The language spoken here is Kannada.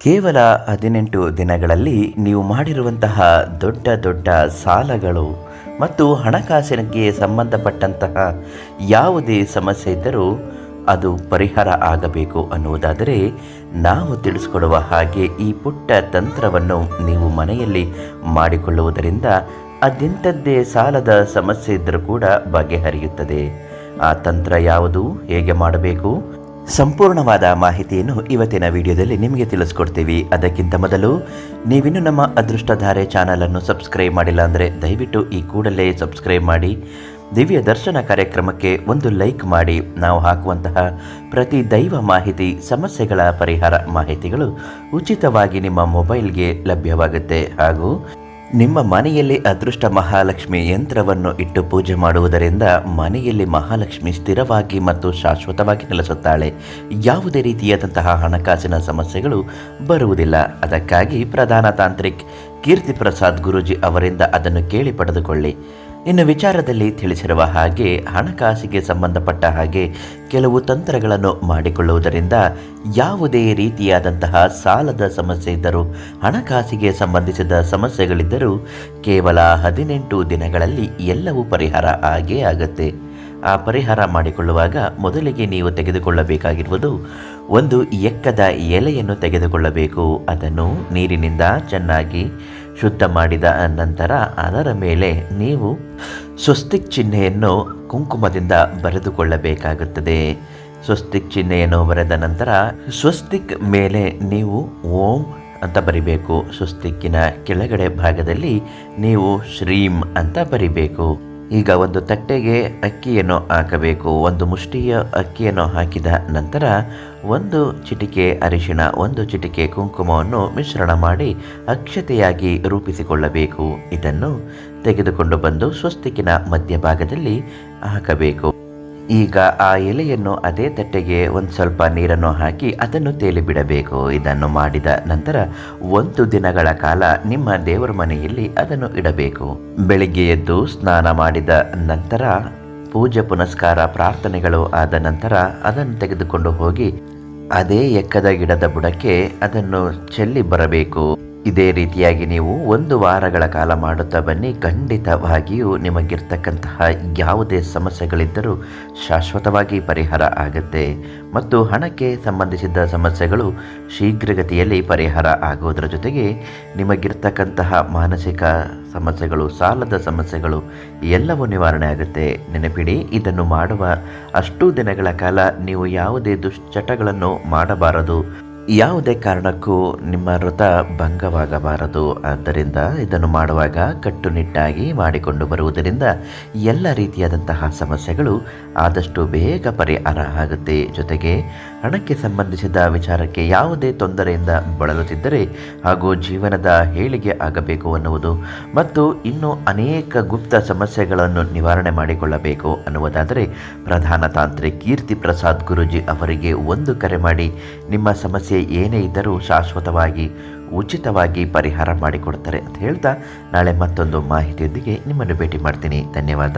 ಕೇವಲ ಹದಿನೆಂಟು ದಿನಗಳಲ್ಲಿ ನೀವು ಮಾಡಿರುವಂತಹ ದೊಡ್ಡ ದೊಡ್ಡ ಸಾಲಗಳು ಮತ್ತು ಹಣಕಾಸಿನಕ್ಕೆ ಸಂಬಂಧಪಟ್ಟಂತಹ ಯಾವುದೇ ಸಮಸ್ಯೆ ಇದ್ದರೂ ಅದು ಪರಿಹಾರ ಆಗಬೇಕು ಅನ್ನುವುದಾದರೆ ನಾವು ತಿಳಿಸಿಕೊಡುವ ಹಾಗೆ ಈ ಪುಟ್ಟ ತಂತ್ರವನ್ನು ನೀವು ಮನೆಯಲ್ಲಿ ಮಾಡಿಕೊಳ್ಳುವುದರಿಂದ ಅದೆಂಥದ್ದೇ ಸಾಲದ ಸಮಸ್ಯೆ ಇದ್ದರೂ ಕೂಡ ಬಗೆಹರಿಯುತ್ತದೆ. ಆ ತಂತ್ರ ಯಾವುದು? ಹೇಗೆ ಮಾಡಬೇಕು? ಸಂಪೂರ್ಣವಾದ ಮಾಹಿತಿಯನ್ನು ಇವತ್ತಿನ ವಿಡಿಯೋದಲ್ಲಿ ನಿಮಗೆ ತಿಳಿಸ್ಕೊಡ್ತೀವಿ. ಅದಕ್ಕಿಂತ ಮೊದಲು ನೀವಿನ್ನೂ ನಮ್ಮ ಅದೃಷ್ಟಧಾರೆ ಚಾನಲನ್ನು ಸಬ್ಸ್ಕ್ರೈಬ್ ಮಾಡಿಲ್ಲ ಅಂದರೆ ದಯವಿಟ್ಟು ಈ ಕೂಡಲೇ ಸಬ್ಸ್ಕ್ರೈಬ್ ಮಾಡಿ. ದಿವ್ಯ ದರ್ಶನ ಕಾರ್ಯಕ್ರಮಕ್ಕೆ ಒಂದು ಲೈಕ್ ಮಾಡಿ. ನಾವು ಹಾಕುವಂತಹ ಪ್ರತಿ ದೈವ ಮಾಹಿತಿ, ಸಮಸ್ಯೆಗಳ ಪರಿಹಾರ ಮಾಹಿತಿಗಳು ಉಚಿತವಾಗಿ ನಿಮ್ಮ ಮೊಬೈಲ್ಗೆ ಲಭ್ಯವಾಗುತ್ತೆ. ಹಾಗೂ ನಿಮ್ಮ ಮನೆಯಲ್ಲಿ ಅದೃಷ್ಟ ಮಹಾಲಕ್ಷ್ಮಿ ಯಂತ್ರವನ್ನು ಇಟ್ಟು ಪೂಜೆ ಮಾಡುವುದರಿಂದ ಮನೆಯಲ್ಲಿ ಮಹಾಲಕ್ಷ್ಮಿ ಸ್ಥಿರವಾಗಿ ಮತ್ತು ಶಾಶ್ವತವಾಗಿ ನೆಲೆಸುತ್ತಾಳೆ. ಯಾವುದೇ ರೀತಿಯಾದಂತಹ ಹಣಕಾಸಿನ ಸಮಸ್ಯೆಗಳು ಬರುವುದಿಲ್ಲ. ಅದಕ್ಕಾಗಿ ಪ್ರಧಾನ ತಾಂತ್ರಿಕ್ ಕೀರ್ತಿ ಪ್ರಸಾದ್ ಗುರೂಜಿ ಅವರಿಂದ ಅದನ್ನು ಕೇಳಿ ಪಡೆದುಕೊಳ್ಳಿ. ಇನ್ನು ವಿಚಾರದಲ್ಲಿ ತಿಳಿಸಿರುವ ಹಾಗೆ ಹಣಕಾಸಿಗೆ ಸಂಬಂಧಪಟ್ಟ ಹಾಗೆ ಕೆಲವು ತಂತ್ರಗಳನ್ನು ಮಾಡಿಕೊಳ್ಳುವುದರಿಂದ ಯಾವುದೇ ರೀತಿಯಾದಂತಹ ಸಾಲದ ಸಮಸ್ಯೆ ಇದ್ದರೂ, ಹಣಕಾಸಿಗೆ ಸಂಬಂಧಿಸಿದ ಸಮಸ್ಯೆಗಳಿದ್ದರೂ ಕೇವಲ ಹದಿನೆಂಟು ದಿನಗಳಲ್ಲಿ ಎಲ್ಲವೂ ಪರಿಹಾರ ಆಗೇ ಆಗುತ್ತೆ. ಆ ಪರಿಹಾರ ಮಾಡಿಕೊಳ್ಳುವಾಗ ಮೊದಲಿಗೆ ನೀವು ತೆಗೆದುಕೊಳ್ಳಬೇಕಾಗಿರುವುದು ಒಂದು ಎಕ್ಕದ ಎಲೆಯನ್ನು ತೆಗೆದುಕೊಳ್ಳಬೇಕು. ಅದನ್ನು ನೀರಿನಿಂದ ಚೆನ್ನಾಗಿ ಶುದ್ಧ ಮಾಡಿದ ನಂತರ ಅದರ ಮೇಲೆ ನೀವು ಸ್ವಸ್ತಿಕ್ ಚಿಹ್ನೆಯನ್ನು ಕುಂಕುಮದಿಂದ ಬರೆದುಕೊಳ್ಳಬೇಕಾಗುತ್ತದೆ. ಸ್ವಸ್ತಿಕ್ ಚಿಹ್ನೆಯನ್ನು ಬರೆದ ನಂತರ ಸ್ವಸ್ತಿಕ್ ಮೇಲೆ ನೀವು ಓಂ ಅಂತ ಬರಿಬೇಕು. ಸ್ವಸ್ತಿಕ್ಕಿನ ಕೆಳಗಡೆ ಭಾಗದಲ್ಲಿ ನೀವು ಶ್ರೀಂ ಅಂತ ಬರಿಬೇಕು. ಈಗ ಒಂದು ತಟ್ಟೆಗೆ ಅಕ್ಕಿಯನ್ನು ಹಾಕಬೇಕು. ಒಂದು ಮುಷ್ಟಿಯ ಅಕ್ಕಿಯನ್ನು ಹಾಕಿದ ನಂತರ ಒಂದು ಚಿಟಿಕೆ ಅರಿಶಿಣ, ಒಂದು ಚಿಟಿಕೆ ಕುಂಕುಮವನ್ನು ಮಿಶ್ರಣ ಮಾಡಿ ಅಕ್ಷತೆಯಾಗಿ ರೂಪಿಸಿಕೊಳ್ಳಬೇಕು. ಇದನ್ನು ತೆಗೆದುಕೊಂಡು ಬಂದು ಸ್ವಸ್ತಿಕಿನ ಮಧ್ಯಭಾಗದಲ್ಲಿ ಹಾಕಬೇಕು. ಈಗ ಆ ಎಲೆಯನ್ನು ಅದೇ ತಟ್ಟೆಗೆ ಒಂದು ಸ್ವಲ್ಪ ನೀರನ್ನು ಹಾಕಿ ಅದನ್ನು ತೇಲಿ ಬಿಡಬೇಕು ಇದನ್ನು ಮಾಡಿದ ನಂತರ ಒಂದು ದಿನಗಳ ಕಾಲ ನಿಮ್ಮ ದೇವರ ಮನೆಯಲ್ಲಿ ಅದನ್ನು ಇಡಬೇಕು. ಬೆಳಿಗ್ಗೆ ಎದ್ದು ಸ್ನಾನ ಮಾಡಿದ ನಂತರ ಪೂಜೆ ಪುನಸ್ಕಾರ ಪ್ರಾರ್ಥನೆಗಳು ಆದ ನಂತರ ಅದನ್ನು ತೆಗೆದುಕೊಂಡು ಹೋಗಿ ಅದೇ ಎಕ್ಕದ ಗಿಡದ ಬುಡಕ್ಕೆ ಅದನ್ನು ಚೆಲ್ಲಿ ಬರಬೇಕು. ಇದೇ ರೀತಿಯಾಗಿ ನೀವು ಒಂದು ವಾರಗಳ ಕಾಲ ಮಾಡುತ್ತಾ ಬನ್ನಿ. ಖಂಡಿತವಾಗಿಯೂ ನಿಮಗಿರ್ತಕ್ಕಂತಹ ಯಾವುದೇ ಸಮಸ್ಯೆಗಳಿದ್ದರೂ ಶಾಶ್ವತವಾಗಿ ಪರಿಹಾರ ಆಗುತ್ತೆ. ಮತ್ತು ಹಣಕ್ಕೆ ಸಂಬಂಧಿಸಿದ ಸಮಸ್ಯೆಗಳು ಶೀಘ್ರಗತಿಯಲ್ಲಿ ಪರಿಹಾರ ಆಗುವುದರ ಜೊತೆಗೆ ನಿಮಗಿರ್ತಕ್ಕಂತಹ ಮಾನಸಿಕ ಸಮಸ್ಯೆಗಳು, ಸಾಲದ ಸಮಸ್ಯೆಗಳು ಎಲ್ಲವೂ ನಿವಾರಣೆ ಆಗುತ್ತೆ. ನೆನಪಿಡಿ, ಇದನ್ನು ಮಾಡುವ ಅಷ್ಟು ದಿನಗಳ ಕಾಲ ನೀವು ಯಾವುದೇ ದುಶ್ಚಟಗಳನ್ನು ಮಾಡಬಾರದು. ಯಾವುದೇ ಕಾರಣಕ್ಕೂ ನಿಮ್ಮ ವೃತ ಭಂಗವಾಗಬಾರದು. ಆದ್ದರಿಂದ ಇದನ್ನು ಮಾಡುವಾಗ ಕಟ್ಟುನಿಟ್ಟಾಗಿ ಮಾಡಿಕೊಂಡು ಬರುವುದರಿಂದ ಎಲ್ಲ ರೀತಿಯಾದಂತಹ ಸಮಸ್ಯೆಗಳು ಆದಷ್ಟು ಬೇಗ ಪರಿಹಾರ ಆಗುತ್ತೆ. ಜೊತೆಗೆ ಹಣಕ್ಕೆ ಸಂಬಂಧಿಸಿದ ವಿಚಾರಕ್ಕೆ ಯಾವುದೇ ತೊಂದರೆಯಿಂದ ಬಳಲುತ್ತಿದ್ದರೆ ಹಾಗೂ ಜೀವನದ ಹೇಳಿಗೆ ಆಗಬೇಕು ಅನ್ನುವುದು ಮತ್ತು ಇನ್ನೂ ಅನೇಕ ಗುಪ್ತ ಸಮಸ್ಯೆಗಳನ್ನು ನಿವಾರಣೆ ಮಾಡಿಕೊಳ್ಳಬೇಕು ಅನ್ನುವುದಾದರೆ ಪ್ರಧಾನ ತಾಂತ್ರಿ ಕೀರ್ತಿ ಪ್ರಸಾದ್ ಗುರುಜಿ ಅವರಿಗೆ ಒಂದು ಕರೆ ಮಾಡಿ ನಿಮ್ಮ ಸಮಸ್ಯೆ ಏನೇ ಇದ್ದರೂ ಶಾಶ್ವತವಾಗಿ, ಉಚಿತವಾಗಿ ಪರಿಹಾರ ಮಾಡಿಕೊಡ್ತಾರೆ ಅಂತ ಹೇಳ್ತಾ ನಾಳೆ ಮತ್ತೊಂದು ಮಾಹಿತಿಯೊಂದಿಗೆ ನಿಮ್ಮನ್ನು ಭೇಟಿ ಮಾಡ್ತೀನಿ. ಧನ್ಯವಾದ.